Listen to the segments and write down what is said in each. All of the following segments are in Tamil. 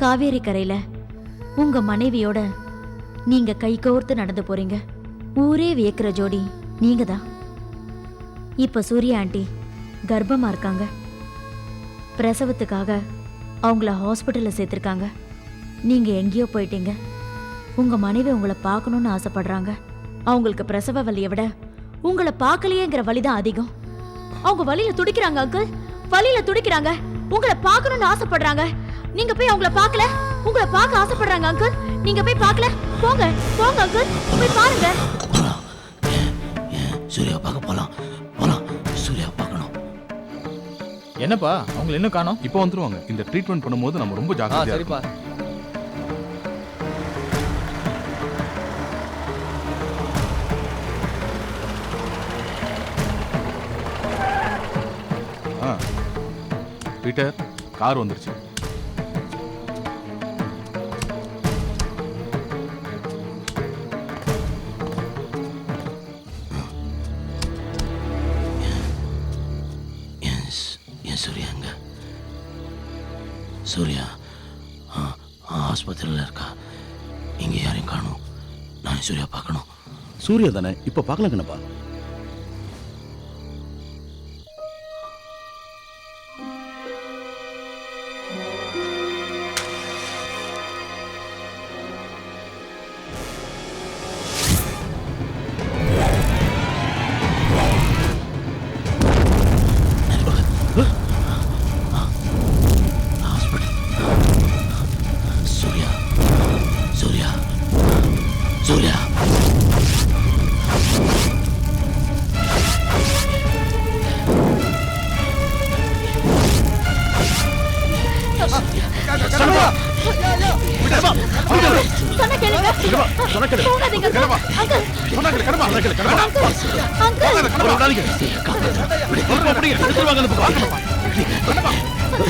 காவேரி கரையில உங்க மனைவியோட நீங்க கை கோர்த்து நடந்து போறீங்க. ஊரே வியக்கிற ஜோடி நீங்க தான் இப்ப சூர்யா ஆண்டி கர்ப்பமா இருக்காங்க. பிரசவத்துக்காக அவங்கள ஹாஸ்பிட்டல்ல சேர்த்திருக்காங்க. நீங்க எங்கேயோ போயிட்டீங்க. உங்க மனைவி உங்களை பார்க்கணும்னு ஆசைப்படுறாங்க. அவங்களுக்கு பிரசவ வலியை விட உங்களை பார்க்கலையேங்கிற வலிதான் அதிகம். அவங்க வலியில துடிக்கிறாங்க அங்கிள். வலியில துடிக்கிறாங்க. உங்களை பார்க்கணும்னு ஆசைப்படுறாங்க. நீங்க போய் அவங்கள பார்க்கல? உங்களை பார்க்க ஆசைப்படுறாங்க அங்கிள் நீங்க போய் பார்க்கல? போங்க போங்க அங்கிள் போய் பாருங்க. சூர்யா பார்க்க போலாம். போலாம். சூர்யா பார்க்கணும். என்னப்பா? அவங்களை இன்னும் காணோம்? இப்போ வந்துருவாங்க. இந்த ட்ரீட்மெண்ட் பண்ணும்போது நம்ம ரொம்ப ஜாக்கிரதையா சரிப்பா. பீட்டர் கார் வந்துருச்சு. சூர்யா ஆ ஆஸ்பத்திரியில் இருக்கா. இங்கே யாரையும் காணும். நான் சூர்யா பார்க்கணும். சூர்யா தானே? இப்போ பார்க்கலாம் கண்ணப்பா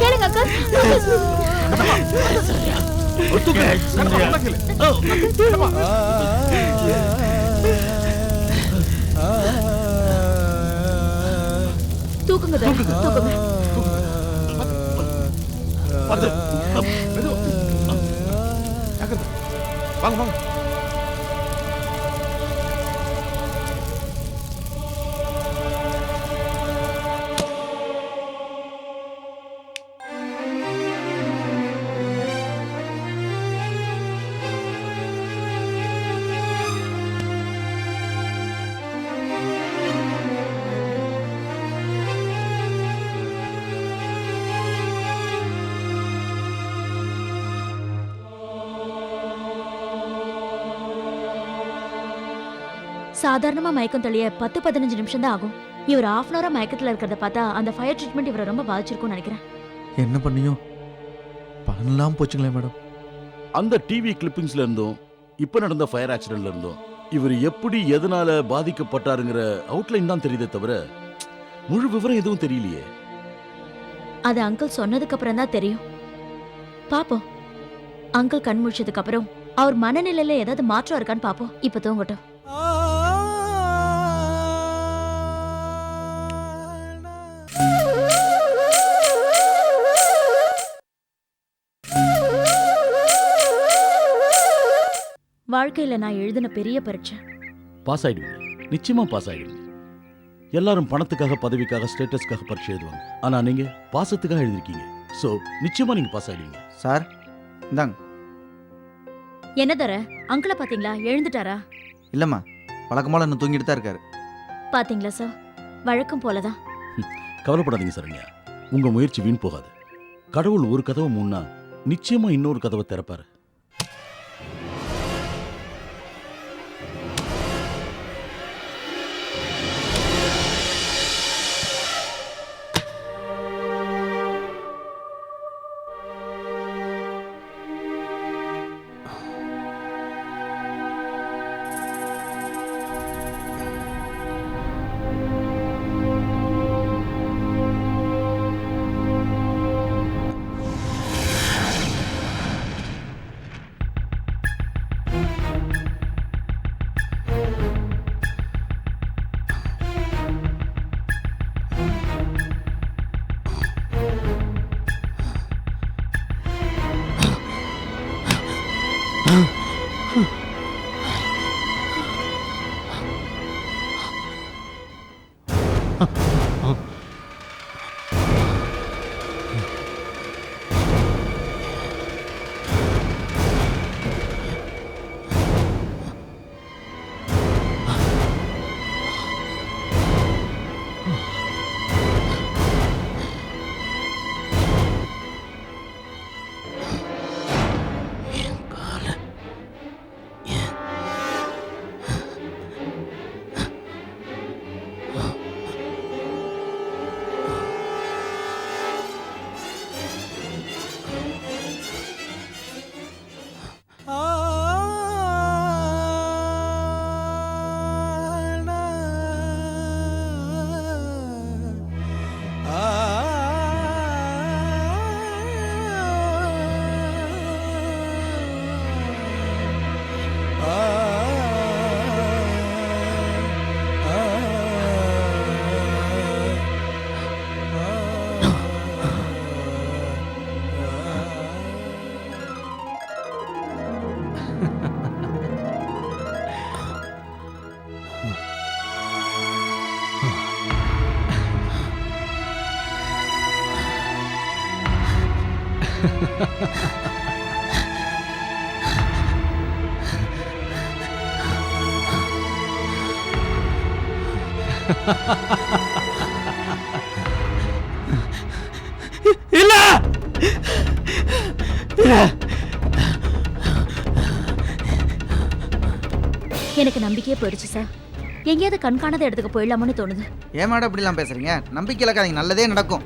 கேளுங்க. கடமா. தூக்குங்க. வாங்க வாங்க சாதாரணமா மயக்கம் தெளிய பத்து பதினஞ்சு நிமிஷம் தான் ஆகும். இவர் ஆஃப் அன் மயக்கத்துல இருக்கிறத பார்த்தா அந்த ஃபயர் ட்ரீட்மெண்ட் இவரை ரொம்ப பாதிச்சிருக்கும்னு நினைக்கிறேன். என்ன பண்ணியும்? பலனெல்லாம் போச்சுங்களே மேடம். அந்த டிவி கிளிப்பிங்ஸ்ல இருந்தும் இப்ப நடந்த ஃபயர் ஆக்சிடென்ட்ல இருந்தும் இவர் எப்படி எதனால பாதிக்கப்பட்டாருங்கிற அவுட்லைன் தான் தெரியுதே தவிர முழு விவரம் எதுவும் தெரியலையே. அது அங்கிள் சொன்னதுக்கு அப்புறம் தான் தெரியும். பாப்போம். அங்கிள் கண் முழிச்சதுக்கு அப்புறம் அவர் மனநிலையில ஏதாவது மாற்றம் இருக்கான்னு பாப்போம். இப்ப தூங்கட்டும். வாழ்க்கையில நான் எழுதின பெரிய பரீட்சை. பாஸ் ஆயிடுவீங்க நிச்சயமா பாஸ் ஆயிடுவீங்க எல்லாரும் பணத்துக்காக பதவிக்காக ஸ்டேட்டஸ்க்காக பரீட்சை எழுதுவாங்க. ஆனா நீங்க பாசத்துக்காக எழுதிருக்கீங்க. சோ நிச்சயமா நீங்க பாஸ் ஆயிடுவீங்க சார் இந்தாங்க. என்ன தர? அங்கிளை பாத்தீங்களா எழுந்துட்டாரா? இல்லைம்மா. வழக்கமாக இன்னும் தூங்கிட்டு தான் இருக்காரு. பாத்தீங்களா சார்? வழக்கம் போலதான். கவலைப்படாதீங்க சரண்யா உங்க முயற்சி வீண் போகாது. கடவுள் ஒரு கதவை மூடினா நிச்சயமா இன்னொரு கதவை திறப்பாரு. இல்ல! எனக்கு நம்பிக்கையே போயிடுச்சு சார். எங்கேயாவது கண்காணாத இடத்துக்கு போயிடலாமோன்னு தோணுது. ஏன் மேடம் இப்படிலாம் பேசுறீங்க? நம்பிக்கை இழக்காதீங்க நல்லதே நடக்கும்.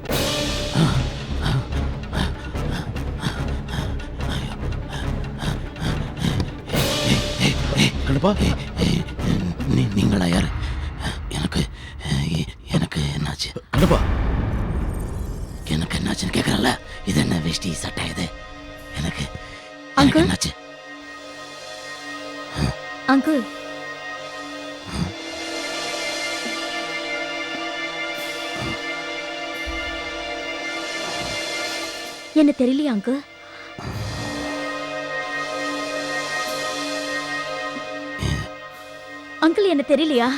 நீ நீங்களா யாரு எனக்கு எ- எனக்கு கண்ணப்பா எனக்கு என்னாச்சுன்னு கேட்குறேன்ல இது என்ன வேஷ்டி சட்டை இது? எனக்கு எனக்கு அங்கிள் என்னாச்சு? அங்கிள் என்ன தெரியலையா அங்கிள் அங்கிள் என்ன தெரியலையா?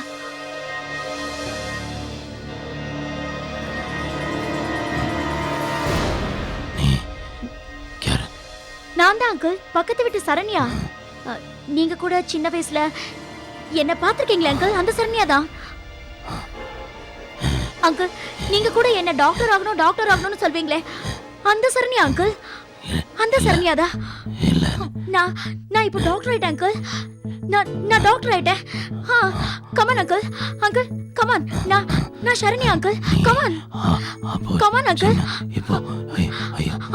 நான் தான் அங்கிள் பக்கத்து வீட்டு சரண்யா. நீங்க கூட சின்ன வயசுல என்ன பார்த்திருக்கீங்களா அங்கிள் அந்த சரண்யா தான். அங்கிள் நீங்க கூட என்ன டாக்டர் ஆகணும் டாக்டர் ஆகணும்னு சொல்வீங்களே? அந்த சரண்யா அங்கிள் அந்த சரண்யா தான். இல்லை. நான் நான் இப்போ டாக்டர் ஆயிட்டேன் அங்கிள் நான் நான் டாக்டர் ஆயிட்டேன். ஆ come on uncle uncle come on நான் நான் Saranya uncle come on come on uncle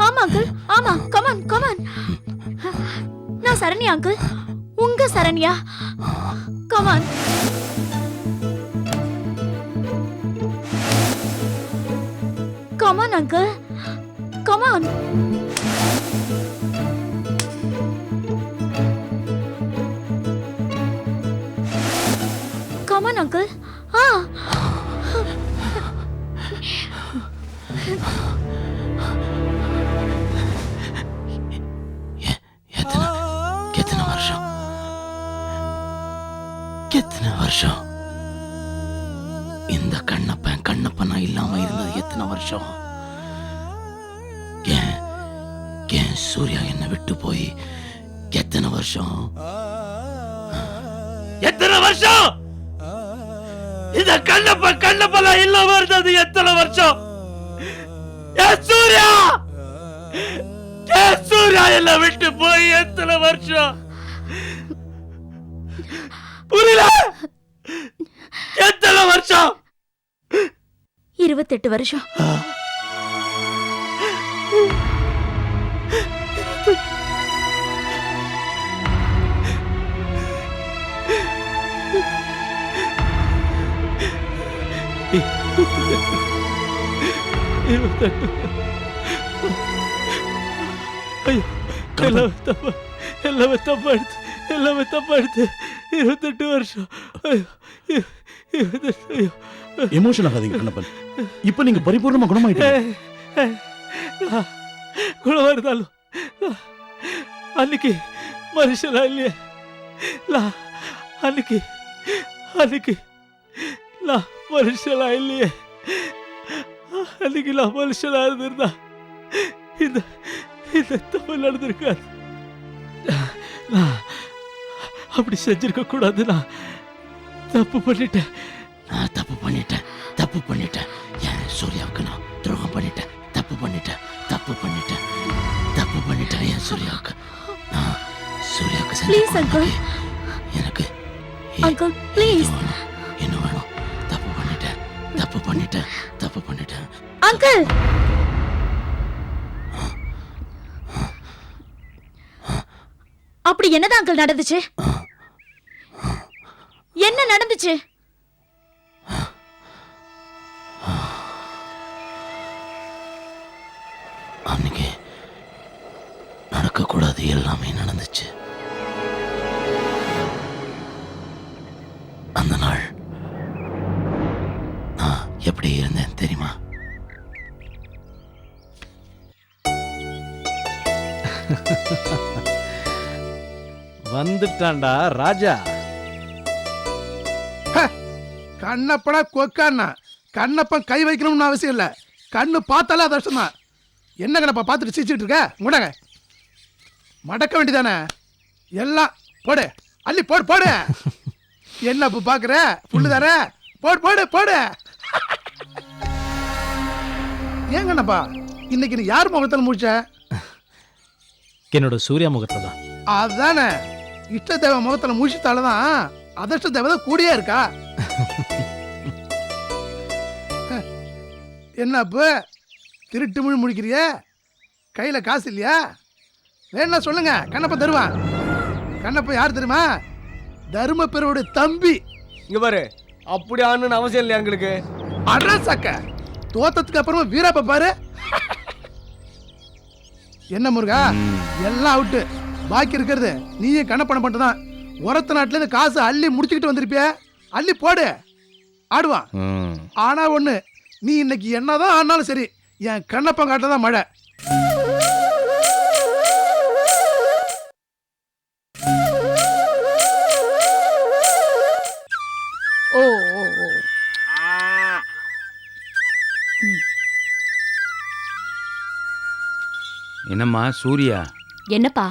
ஆமா அங்கிள் ஆமா கமான் கமான் நான் சரண்யா அங்கிள் உங்க Saranya. Come on come on uncle come on எத்தனை வருஷம்? இந்த கண்ணப்ப கண்ணப்பனா இல்லாம இருந்தது எத்தனை வருஷம்? சூர்யா! சூர்யா என்ன விட்டு போய் எத்தனை வருஷம்? புரியல? எத்தனை வருஷம்? இருபத்தெட்டு வருஷம். எல்லாமே தப்பா எல்லாமே தப்பா எடுத்து எல்லாமே தப்பா எடுத்து இருபத்தெட்டு வருஷம் ஐயோ, இருபத்தெட்டு ஐயோ. எமோஷன் ஆகாதீங்க கண்ணப்பன் இப்ப நீங்க பரிபூர்ணமா குணமாயிட்டீங்க ஏய், இருந்தாலும் அன்னைக்கு மனுஷனா இல்லையே நான் அன்னைக்கு அன்னைக்கு நான் மனுஷனா இல்லையே. அன்னைக்கு நான் மனுஷனா இருந்திருந்தா இந்த இந்த தப்பு நடந்திருக்காது. நான் அப்படி செஞ்சிருக்க கூடாது நான். தப்பு பண்ணிட்டேன். நான் தப்பு பண்ணிட்டேன். தப்பு பண்ணிட்டேன். என் சூர்யாவுக்கு நான் துரோகம் பண்ணிட்டேன்? தப்பு பண்ணிட்டேன். தப்பு பண்ணிட்டேன். தப்பு பண்ணிட்டேன். என் சூர்யாவுக்கு? நான் சூர்யாவுக்கு எனக்கு அங்கிள் ப்ளீஸ் அங்கிள். அப்படி என்னதான் அங்கிள் நடந்துச்சு? என்ன நடந்துச்சு? வந்துட்டான்டா ராஜா. கண்ணப்பனா கொக்கானா கண்ணப்பன் கை வைக்கணும்னு அவசியம் இல்லை. கண்ணு பார்த்தாலே அதிர்ஷ்டம் தான் என்ன கணப்பா பார்த்துட்டு சிரிச்சிட்டு இருக்க? முடங்க. மடக்க வேண்டியதானே? எல்லாம் போடு. அள்ளி போடு போடு. என்ன இப்போ பார்க்குற புல்லு தர போடு போடு போடு. ஏன் கண்ணப்பா இன்னைக்கு நீ யார் முகத்தில் முடிச்ச? என்னோட சூர்யா முகத்துல தான். அதானே. இஷ்ட தேவ முகத்தில் முடிச்சதால தான் அதிர்ஷ்ட தேவதை கூடியே இருக்கா? என்ன இப்போ திருட்டு மொழி முடிக்கிறிய? கையில் காசு இல்லையா? வேணா சொல்லுங்க கண்ணப்ப தருவான். கண்ணப்ப யார் தெரியுமா? தரும பெருவுடைய தம்பி. இங்க பாரு அப்படி ஆடணும்னு அவசியம் இல்லை எங்களுக்கு? அட்ரா சக்க தோத்தத்துக்கு அப்புறமா வீரப்ப பாரு. என்ன முருகா? எல்லாம் அவுட்டு. பாக்கி இருக்கிறது நீயும் கணப்பணம் பண்ணிட்டு தான் உரத்த நாட்டுல இருந்து காசு அள்ளி முடிச்சுக்கிட்டு வந்திருப்பிய. அள்ளி போடு. ஆடுவான் ஆனா ஒண்ணு நீ இன்னைக்கு என்னதான் ஆனாலும் சரி என் கண்ணப்பம் காட்ட தான் மழை. ஓ ஓ ஓ. என்னம்மா சூர்யா? என்னப்பா?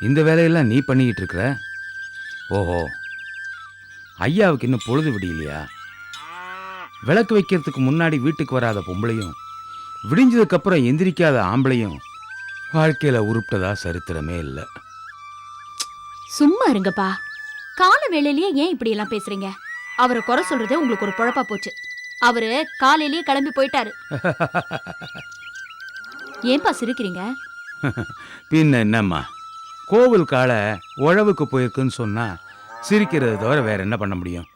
இந்த வேலையெல்லாம் நீ பண்ணிக்கிட்டு இருக்கிற ஓஹோ. ஐயாவுக்கு இன்னும் பொழுது விடியலையா? விளக்கு வைக்கிறதுக்கு முன்னாடி வீட்டுக்கு வராத பொம்பளையும் விடிஞ்சதுக்கப்புறம் எந்திரிக்காத ஆம்பளையும் வாழ்க்கையில் உருப்பிட்டதா சரித்திரமே இல்லை. சும்மா இருங்கப்பா. கால வேளையிலேயே ஏன் இப்படி எல்லாம் பேசுறீங்க? அவரை குறை சொல்றதே உங்களுக்கு ஒரு பொழப்பா போச்சு. அவரு காலையிலேயே கிளம்பி போயிட்டாரு. ஏன்பா சிரிக்கிறீங்க? பின்ன என்னம்மா? கோவில் காலை உழவுக்கு போயிருக்குன்னு சொன்னால் சிரிக்கிறது தவிர வேறு என்ன பண்ண முடியும்?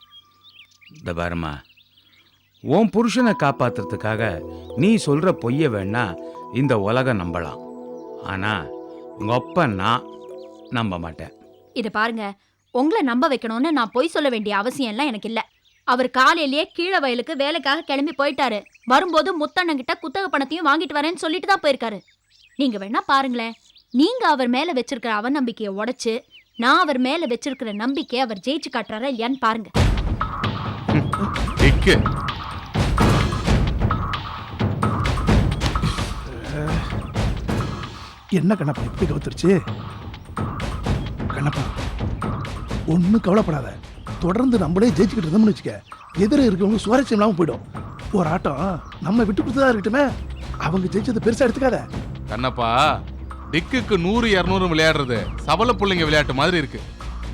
இந்த பாருமா உன் புருஷனை காப்பாத்துறதுக்காக நீ சொல்கிற பொய்ய வேணா இந்த உலகம் நம்பலாம். ஆனால் உங்கள் அப்பா நான் நம்ப மாட்டேன். இதை பாருங்க உங்களை நம்ப வைக்கணும்னு நான் பொய் சொல்ல வேண்டிய அவசியம் எல்லாம் எனக்கு இல்லை. அவர் காலையிலேயே கீழே வயலுக்கு வேலைக்காக கிளம்பி போயிட்டாரு. வரும்போது முத்தண்ணங்கிட்ட குத்தக பணத்தையும் வாங்கிட்டு வரேன்னு சொல்லிட்டு தான் போயிருக்காரு. நீங்க வேணா பாருங்களேன் நீங்க அவர் மேல வச்சிருக்கிற அவநம்பிக்கையை உடைச்சு நான் அவர் மேல வச்சிருக்கிற நம்பிக்கையை அவர் ஜெயிச்சு காட்டுறாரா இல்லையான்னு பாருங்க. என்ன கண்ணப்பா இப்படி கவுத்துருச்சு? கண்ணப்பா ஒன்றும் கவலைப்படாத. தொடர்ந்து நம்மளே ஜெயிச்சுக்கிட்டு இருந்தோம்னு வச்சுக்க எதிர இருக்கவங்க சுவாரஸ்யம் இல்லாமல் போயிடும். ஒரு ஆட்டம் நம்ம விட்டு கொடுத்ததா இருக்கட்டுமே அவங்க ஜெயிச்சது பெருசா எடுத்துக்காத. கண்ணப்பா டிக்குக்கு நூறு இரநூறு விளையாடுறது சபல புள்ளைங்க விளையாட்டு மாதிரி இருக்கு.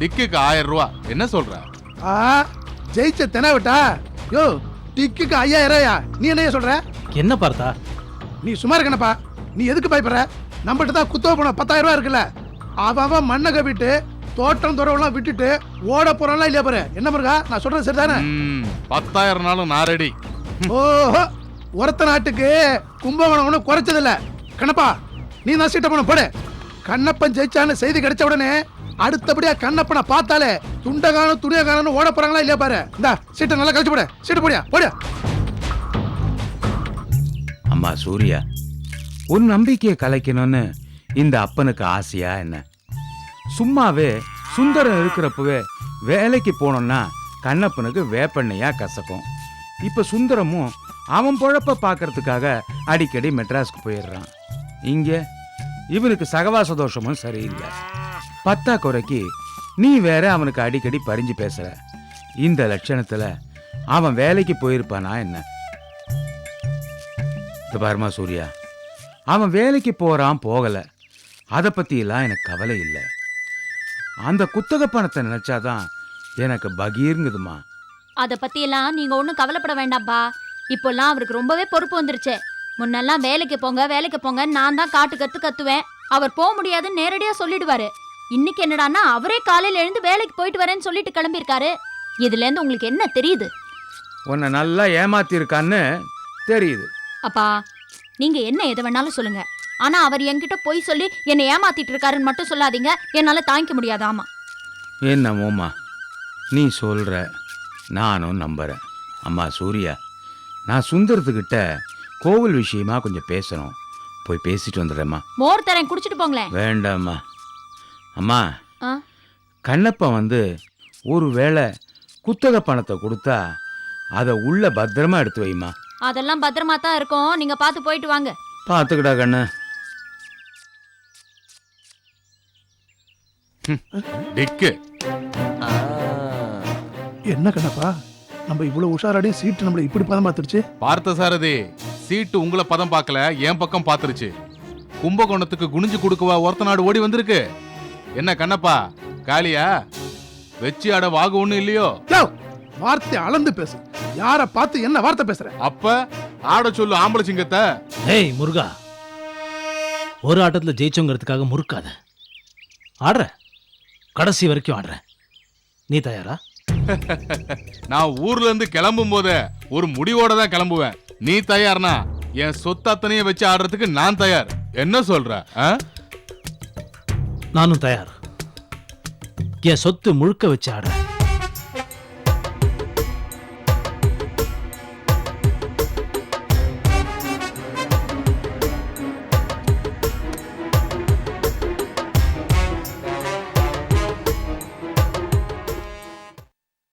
டிக்குக்கு ஆயிரம் ரூபா. என்ன சொல்ற? ஆ ஜெயிச்ச தெனாவட்டா யோ டிக்குக்கு ஐயாயிரம் நீ என்னைய சொல்ற? என்ன பார்த்தா? நீ சும்மா இருக்கணப்பா நீ எதுக்கு பயப்படுற? நம்மகிட்ட தான் குத்தவ பணம் பத்தாயிரம் ரூபா இருக்குல்ல. அவன் அவன் மண்ணை கவிட்டு தோட்டம் துறவெல்லாம் விட்டுட்டு ஓட போறான்லாம் இல்லையா பாரு? என்ன முருகா நான் சொல்றது சரிதானே? பத்தாயிரம் நாளும் நான் ரெடி ஓஹோ ஒருத்த நாட்டுக்கு கும்பகோணம் ஒன்றும் குறைச்சதில்ல. கண்ணப்பா நீ தான் சீட்டை பணம் போடு. கண்ணப்பன் ஜெயிச்சான்னு செய்தி கிடைச்ச உடனே அடுத்தபடியா கண்ணப்பனை பார்த்தாலே துண்டகானம் துணியகானம் ஓட போறாங்களா இல்லையா பாரு? இந்த சீட்டை நல்லா கழிச்சு போடு. சீட்டு போடியா? போடு. அம்மா சூர்யா உன் நம்பிக்கையை கலைக்கணும்னு இந்த அப்பனுக்கு ஆசையா என்ன? சும்மாவே சுந்தரம் இருக்கிறப்பவே வேலைக்கு போனோம்னா கண்ணப்பனுக்கு வேப்பெண்ணையா கசக்கும். இப்ப சுந்தரமும் அவன் பொழப்ப பார்க்கறதுக்காக அடிக்கடி மெட்ராஸ்க்கு போயிடுறான். இங்கே இவனுக்கு சகவாச தோஷமும் சரியில்லை. பத்தா குறைக்கு நீ வேற அவனுக்கு அடிக்கடி பறிஞ்சு பேசுற. இந்த லட்சணத்துல அவன் வேலைக்கு போயிருப்பானா என்ன? இந்த பாருமா சூர்யா. அவன் வேலைக்கு போறான் போகல. அதை பத்தியெல்லாம் எனக்கு கவலை இல்லை. அந்த குத்தக பணத்தை நினைச்சாதான் எனக்கு பகீர்ங்குதுமா. அதை பத்தியெல்லாம் நீங்க ஒன்றும் கவலைப்பட வேண்டாம்ப்பா இப்போல்லாம் அவருக்கு ரொம்பவே பொறுப்பு வந்துருச்சு. முன்னெல்லாம் வேலைக்கு போங்க வேலைக்கு போங்க நான் தான் காட்டு கத்து கத்துவேன். அவர் போக முடியாதுன்னு நேரடியா சொல்லிடுவாரு. இன்னைக்கு என்னடான்னா அவரே காலையில எழுந்து வேலைக்கு போயிட்டு வரேன்னு சொல்லிட்டு கிளம்பியிருக்காரு. இதுல இருந்து உங்களுக்கு என்ன தெரியுது? உன்னை நல்லா ஏமாத்திருக்கான்னு தெரியுது. அப்பா நீங்க என்ன எதை வேணாலும் சொல்லுங்க. ஆனா அவர் என்கிட்ட பொய் சொல்லி என்னை ஏமாத்திட்டு இருக்காருன்னு மட்டும் சொல்லாதீங்க. என்னால தாங்கிக்க முடியாது ஆமா. என்னமோம்மா நீ சொல்ற நானும் நம்புறேன். அம்மா சூர்யா நான் சுந்தரத்துக்கிட்ட கோவில் விஷயமா கொஞ்சம் பேசணும். போய் பேசிட்டு வந்துடுறேம்மா. மோர் தரேன் குடிச்சிட்டு போங்களேன். வேண்டாம்மா. அம்மா ஆ? கண்ணப்பன் வந்து ஒரு வேளை குத்தக பணத்தை கொடுத்தா அதை உள்ள பத்திரமா எடுத்து வைம்மா. அதெல்லாம் பத்திரமா தான் இருக்கும். நீங்க பார்த்து போயிட்டு வாங்க. பார்த்துக்கடா கண்ணு. டிக்கு. என்ன கண்ணப்பா? நம்ம இவ்வளவு உஷாராடி சீட்டு நம்மள இப்படி பதம் பார்த்துருச்சு பார்த்த சாரதி சீட்டு உங்களை பதம் பார்க்கல என் பக்கம் பார்த்துருச்சு. கும்பகோணத்துக்கு குனிஞ்சு கொடுக்கவா ஒருத்த நாடு ஓடி வந்திருக்கு? என்ன கண்ணப்பா காளியா வெச்சி அட வாகு ஒண்ணு இல்லையோ? வார்த்தை அளந்து பேசு. யார பார்த்து என்ன வார்த்தை பேசுற? அப்ப ஆட சொல்லு ஆம்பளை சிங்கத்தை. ஏய் முருகா. ஒரு ஆட்டத்துல ஜெயிச்சோங்கிறதுக்காக முறுக்காத. ஆடுற. கடைசி வரைக்கும் ஆடுற. நீ தயாரா? நான் ஊர்ல இருந்து கிளம்பும் போதே ஒரு முடிவோட தான் கிளம்புவேன். நீ தயார்னா? என் சொத்து அத்தனையும் வச்சு ஆடுறதுக்கு நான் தயார். என்ன சொல்ற ஆ? நானும் தயார். என் சொத்து முழுக்க வச்சு ஆடுறேன்.